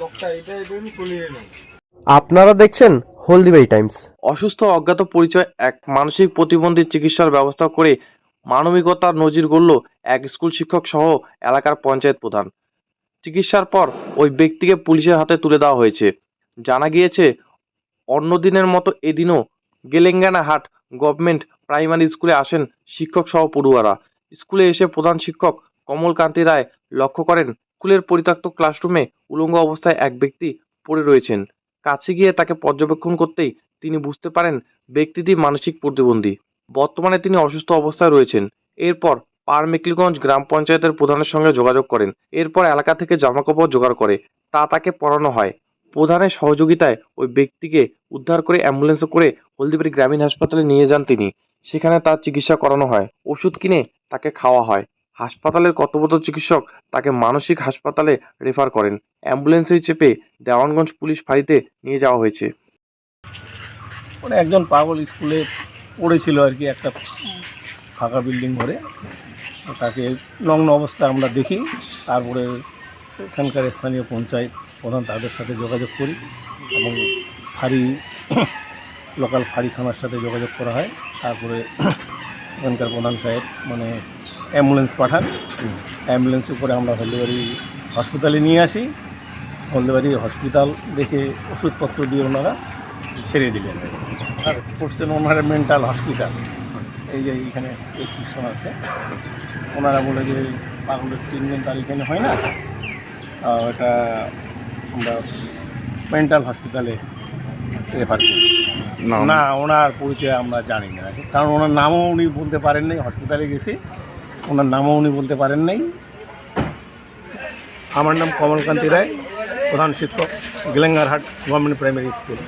লোকটা এটা এটা চলিয়ে নেই আপনারা দেখছেন হলদিবাই টাইমস। অসুস্থ অজ্ঞাত পরিচয় এক মানসিক প্রতিবন্ধীর চিকিৎসার ব্যবস্থা করে মানবিকতার নজির গড়ল এক স্কুল শিক্ষক সহ এলাকার পঞ্চায়েত প্রধান। চিকিৎসার পর ওই ব্যক্তিকে পুলিশের হাতে তুলে দেওয়া হয়েছে। জানা গিয়েছে অন্য দিনের মতো এদিনও গেলেঙ্গানা হাট গভর্নমেন্ট প্রাইমারি স্কুলে আসেন শিক্ষক সহ পড়ুয়ারা। স্কুলে এসে প্রধান শিক্ষক কমলকান্তি রায় লক্ষ্য করেন স্কুলের পরিত্যক্ত ক্লাসরুমে উলঙ্গ অবস্থায় এক ব্যক্তি পড়ে রয়েছেন। কাছে গিয়ে তাকে পর্যবেক্ষণ করতেই তিনি বুঝতে পারেন ব্যক্তিটি মানসিক প্রতিবন্ধী। বর্তমানে তিনি অসুস্থ অবস্থায় রয়েছেন। এরপর পারমেকলিগঞ্জ গ্রাম পঞ্চায়েতের প্রধানের সঙ্গে যোগাযোগ করেন। এরপর এলাকা থেকে জামাকাপড় জোগাড় করে। তা তাকে পরানো হয়। প্রধানের সহযোগিতায় ওই ব্যক্তিকে উদ্ধার করে অ্যাম্বুলেন্সে করে হলদিবাড়ি গ্রামীণ হাসপাতালে নিয়ে যান তিনি। সেখানে তার চিকিৎসা করানো হয়। ওষুধ কিনে তাকে খাওয়া হয়। হাসপাতালের কর্তব্যরত চিকিৎসক তাকে মানসিক হাসপাতালে রেফার করেন। অ্যাম্বুলেন্সে চেপে দেওয়ানগঞ্জ পুলিশ ফাঁড়িতে নিয়ে যাওয়া হয়েছে। মানে একজন পাগল স্কুলে পড়েছিল আর কি একটা ফাঁকা বিল্ডিং ঘরে। তাকে নগ্ন অবস্থা আমরা দেখি, তারপরে এখানকার স্থানীয় পঞ্চায়েত প্রধান তাদের সাথে যোগাযোগ করি এবং ফাঁড়ি, লোকাল ফাঁড়ি থানার সাথে যোগাযোগ করা হয়। তারপরে এখানকার প্রধান সাহেব মানে অ্যাম্বুলেন্স পাঠান। অ্যাম্বুলেন্সে করে আমরা হলদিবাড়ি হসপিটালে নিয়ে আসি। হলদিবাড়ি হসপিটাল দেখে ওষুধপত্র দিয়ে ওনারা ছেড়ে দিলেন। আর করছেন ওনারা মেন্টাল হসপিটাল এই যে এইখানে প্রেসক্রিপশন আছে। ওনারা বলে যে পাগলের ট্রিটমেন্ট আর এখানে হয় না। এটা আমরা মেন্টাল হসপিটালে রেফার করি। না ওনার পরিচয় আমরা জানি না। কারণ ওনার নামও উনি বলতে পারেন নাই। হসপিটালে গেছি। ওনার নামও উনি বলতে পারেন নাই। আমার নাম কমলকান্তি রায়, প্রধান শিক্ষক, গেলেঙ্গারহাট গভর্নমেন্ট প্রাইমারি স্কুল।